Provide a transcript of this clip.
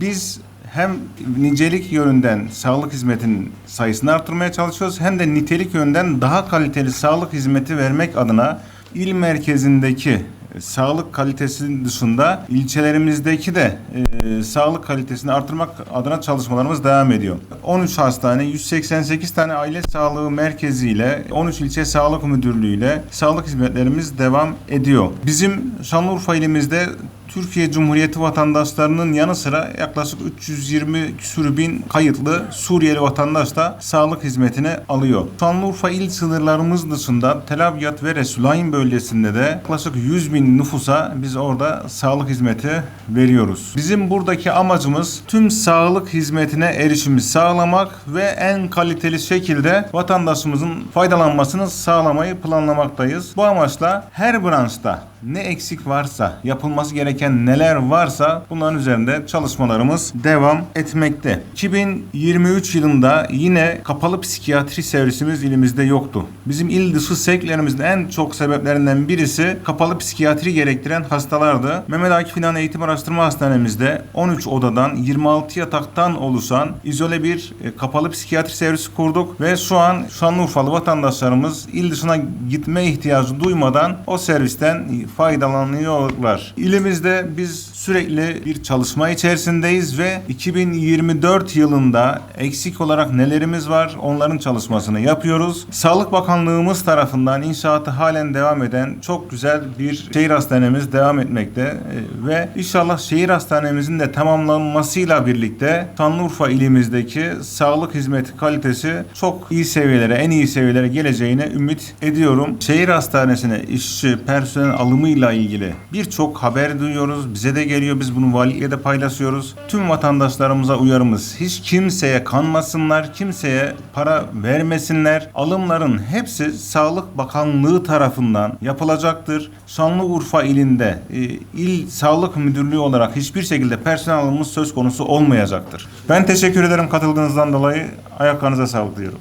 Biz hem nicelik yönünden sağlık hizmetinin sayısını artırmaya çalışıyoruz hem de nitelik yönden daha kaliteli sağlık hizmeti vermek adına il merkezindeki e, sağlık kalitesinin dışında ilçelerimizdeki de e, sağlık kalitesini artırmak adına çalışmalarımız devam ediyor. 13 hastane, 188 tane aile sağlığı merkezi ile 13 ilçe sağlık müdürlüğü ile sağlık hizmetlerimiz devam ediyor. Bizim Şanlıurfa ilimizde Türkiye Cumhuriyeti vatandaşlarının yanı sıra yaklaşık 320 küsür bin kayıtlı Suriyeli vatandaş da sağlık hizmetini alıyor. Şanlıurfa il sınırlarımız dışında Tel Abyad ve Resulayn bölgesinde de yaklaşık 100 bin nüfusa biz orada sağlık hizmeti veriyoruz. Bizim buradaki amacımız tüm sağlık hizmetine erişimi sağlamak ve en kaliteli şekilde vatandaşımızın faydalanmasını sağlamayı planlamaktayız. Bu amaçla her branşta ne eksik varsa, yapılması gereken neler varsa bunların üzerinde çalışmalarımız devam etmekte. 2023 yılında yine kapalı psikiyatri servisimiz ilimizde yoktu. Bizim il dışı sevklerimizin en çok sebeplerinden birisi kapalı psikiyatri gerektiren hastalardı. Mehmet Akif İnan Eğitim Araştırma Hastanemizde 13 odadan 26 yataktan oluşan izole bir e, kapalı psikiyatri servisi kurduk ve şu an Şanlıurfalı vatandaşlarımız il dışına gitme ihtiyacı duymadan o servisten faydalanıyorlar. İlimizde biz sürekli bir çalışma içerisindeyiz ve 2024 yılında eksik olarak nelerimiz var onların çalışmasını yapıyoruz. Sağlık Bakanlığımız tarafından inşaatı halen devam eden çok güzel bir şehir hastanemiz devam etmekte Ee, ve inşallah şehir hastanemizin de tamamlanmasıyla birlikte Şanlıurfa ilimizdeki sağlık hizmeti kalitesi çok iyi seviyelere, en iyi seviyelere geleceğine ümit ediyorum. Şehir hastanesine işçi, personel alımıyla ilgili birçok haber duyuyoruz. Bize de geliyor. Biz bunu valilikle de paylaşıyoruz. Tüm vatandaşlarımıza uyarımız. Hiç kimseye kanmasınlar, kimseye para vermesinler. Alımların hepsi Sağlık Bakanlığı tarafından yapılacaktır. Şanlıurfa ilinde e, il sağlık müdürlüğü olarak hiçbir şekilde personel alımımız söz konusu olmayacaktır. Ben teşekkür ederim katıldığınızdan dolayı. Ayaklarınıza sağlık diyorum.